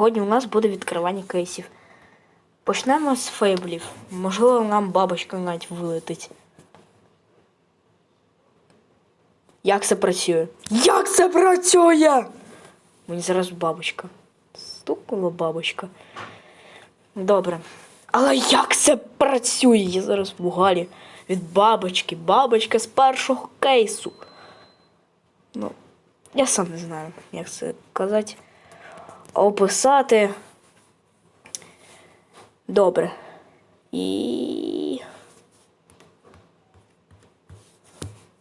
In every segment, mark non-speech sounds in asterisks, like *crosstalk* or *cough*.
сьогодні у нас буде відкривання кейсів. Почнемо з фейблів. Можливо, нам бабочка навіть вилетить. Як це працює? Як це працює? Мені зараз бабочка. Стукнула бабочка. Добре. Але як це працює? Я зараз в угалі від бабочки. Бабочка з першого кейсу. Ну, я сам не знаю, як це казати. Описати. Добре. І.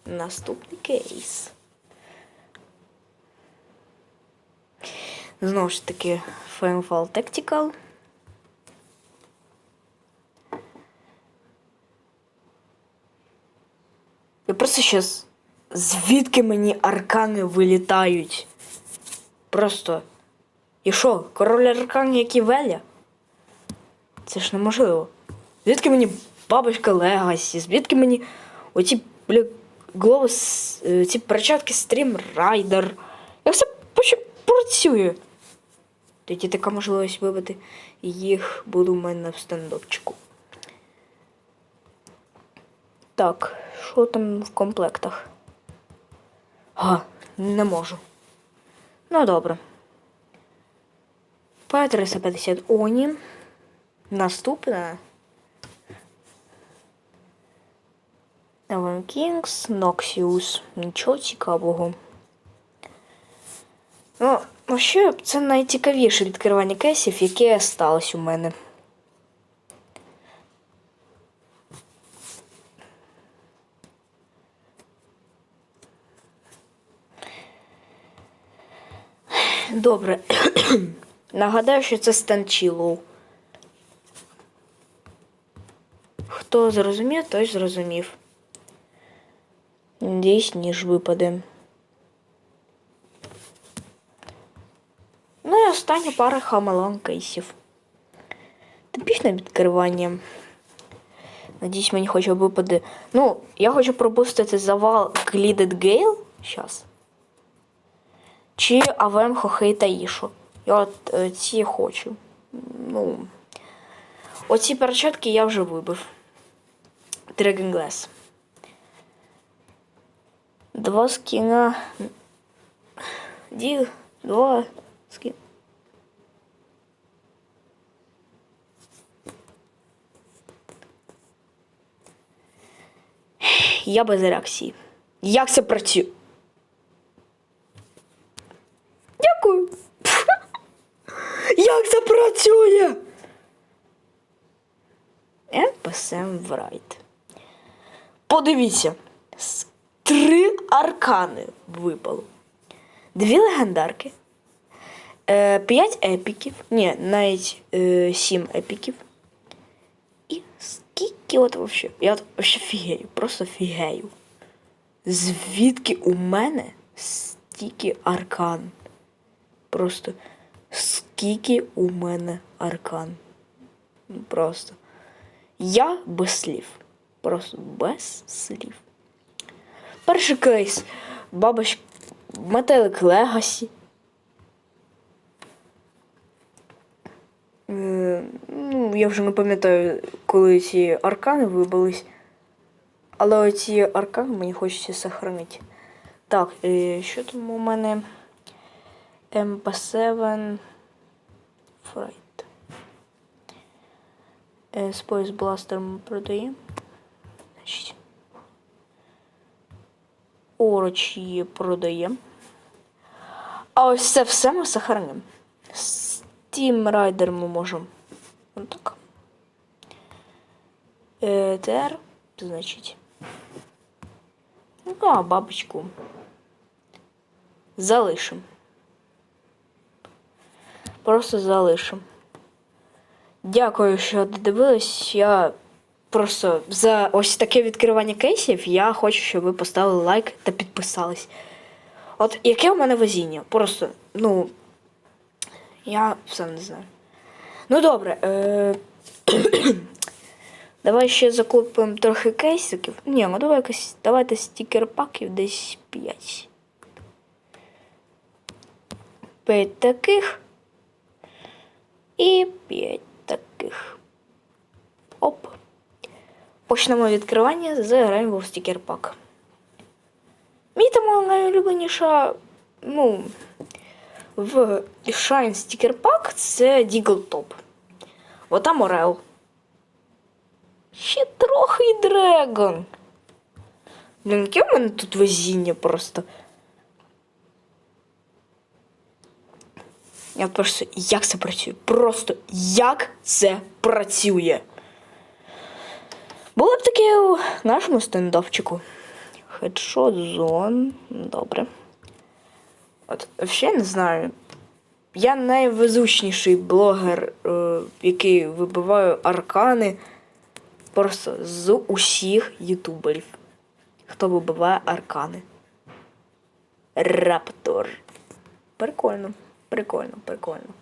Наступний кейс. Знову ж таки, Famefall Tactical. Я просто щас. Звідки мені аркани вилітають? Просто. І що, король арканів, як і Веля? Це ж неможливо. Звідки мені бабочка Легасі? Звідки мені оці бля, глобус, е, ці перчатки Стрім Райдер? Як це поч- працює? Тоді така можливість вибити їх буде у мене в стендопчику. Так, що там в комплектах? А, не можу. Ну, добре. П350 Оні. Наступне. Evan Kings, Noxius. Нічого цікавого. Ну, ще це найцікавіше відкривання кейсів, яке сталося у мене. Добре. Нагадаю, що це Станчілоу. Хто зрозумів, той зрозумів. Десь ніж випаде. Ну і остання пара хамалан кейсів. Типічне відкривання. Надіюсь, мені хоче випаде. Ну, я хочу пропустити завал Glided Gale. Щас. Чи АВМ Хохей та Ішу. Я от е, ці хочу. Ну. Оці перчатки я вже вибив. Dragon Glass. Два скіна. Ді, два скіна. Я без реакції. Як це працює? Дякую. Як це працює? NPSM Врайт. Подивіться. Три аркани випало. Дві легендарки. Е, п'ять епіків. Ні, навіть е, сім епіків. І скільки от вообще. Я от вообще фігею, просто фігею. Звідки у мене стільки аркан? Просто скільки у мене аркан. Ну, Просто. Я без слів. Просто без слів. Перший кейс. Бабоч Метелик Легасі. Е, Ну, я вже не пам'ятаю, коли ці аркани вибились. Але оці аркани мені хочеться сохранити. Так, е, що там у мене? MP7 Fright. Е, Space Blaster ми продаємо. Значить. Ороч її продаємо. А ось це все ми сохранимо. Steam Rider ми можемо. Отак. Е, ТР, значить. Ну, а бабочку. Залишимо. Просто залишимо. Дякую, що додивились. Я просто за ось таке відкривання кейсів я хочу, щоб ви поставили лайк та підписались. От яке у мене везіння? Просто, ну. Я сам не знаю. Ну добре. Е... *coughs* Давай ще закупимо трохи кейсиків. Ні, ну давай якось. Давайте стікер паків десь 5. 5 таких. І 5 таких. Оп. Почнемо відкривання з Rainbow Sticker Pack. Мій там найулюбленіша, ну, в Shine Sticker це Deagle Top. Бо там Орел. Ще трохи і Дрегон. Блін, яке в мене тут везіння просто. Я просто як це працює? Просто як це працює. Було б таке у нашому стендовчику. Хедшот зон. Добре. От, взагалі не знаю. Я найвезучніший блогер, е, який вибиваю аркани просто з усіх ютуберів. Хто вибиває аркани. Раптор. Прикольно, прикольно, прикольно.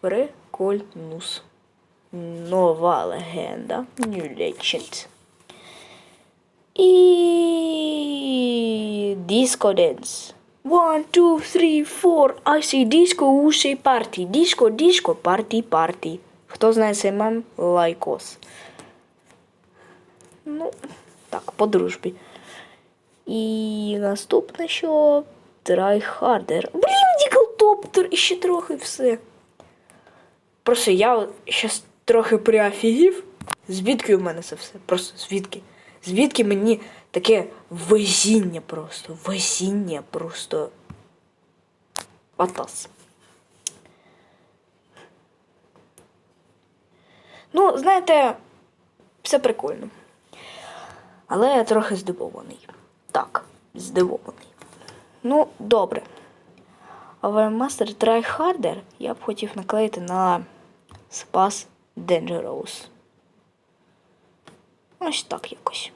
Прикольнус. Нова легенда. New Legend. І Disco Dance. One, two, three, four. I say disco, you say party. Disco, disco, party, party. Хто знає цей мем? Лайкос. Ну, так, по дружбі. І наступне що? Try harder. Блін, Діклтоптер, і ще трохи все. Просто я щас трохи приофігів. Звідки у мене це все? Просто звідки? Звідки мені таке везіння просто. Везіння просто. Атас. Ну, знаєте, все прикольно. Але я трохи здивований. Так, здивований. Ну, добре. Але Master Try Harder я б хотів наклеїти на Спас Dangerous. Ось так якось.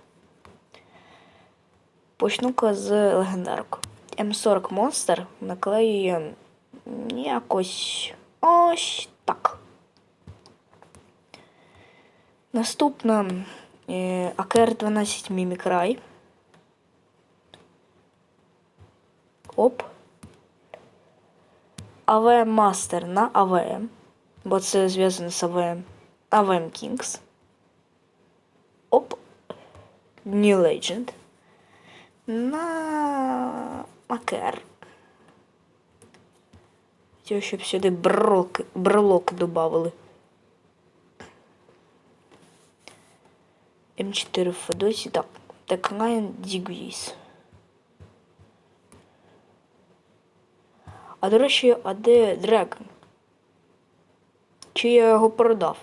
Почну-ка з легендарок. М40 Monster наклеює якось ось так. Наступна е, АКР 12 Мімікрай. Оп. АВМ Мастер на АВМ. Бо це зв'язано з АВМ. АВМ Kings. Оп. New Legend. На АКР. Хотів, щоб сюди брелок, брелок додавали. М4 в Федосі. Так. Decline Degrees. А до речі, а де Dragon? Чи я його продав?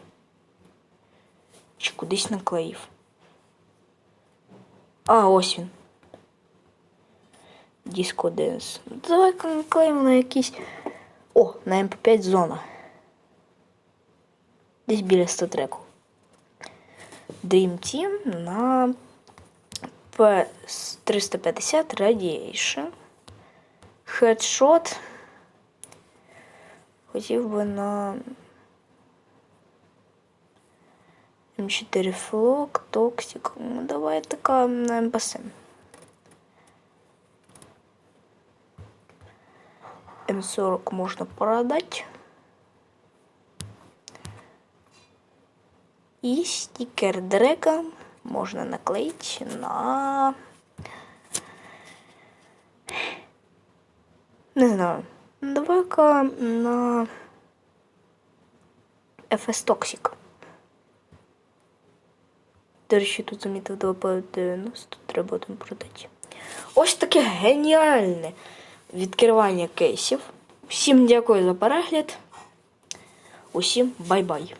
Чи кудись наклеїв? А, ось він. Disco Dance. Давай-ка наклеїмо на якийсь. О, на MP5 зона. Десь біля 100 треку. Dream Team на P350 Radiation. Headshot. Хотів би на М4 Флок, Токсик. Ну, давай така на МПС. М40 можна продать. І стікер дрека можна наклеїти на. Не знаю. Давай-ка на FS Toxic. До речі, тут замітив 2 по 90, треба один продати. Ось таке геніальне відкривання кейсів. Всім дякую за перегляд. Усім бай-бай.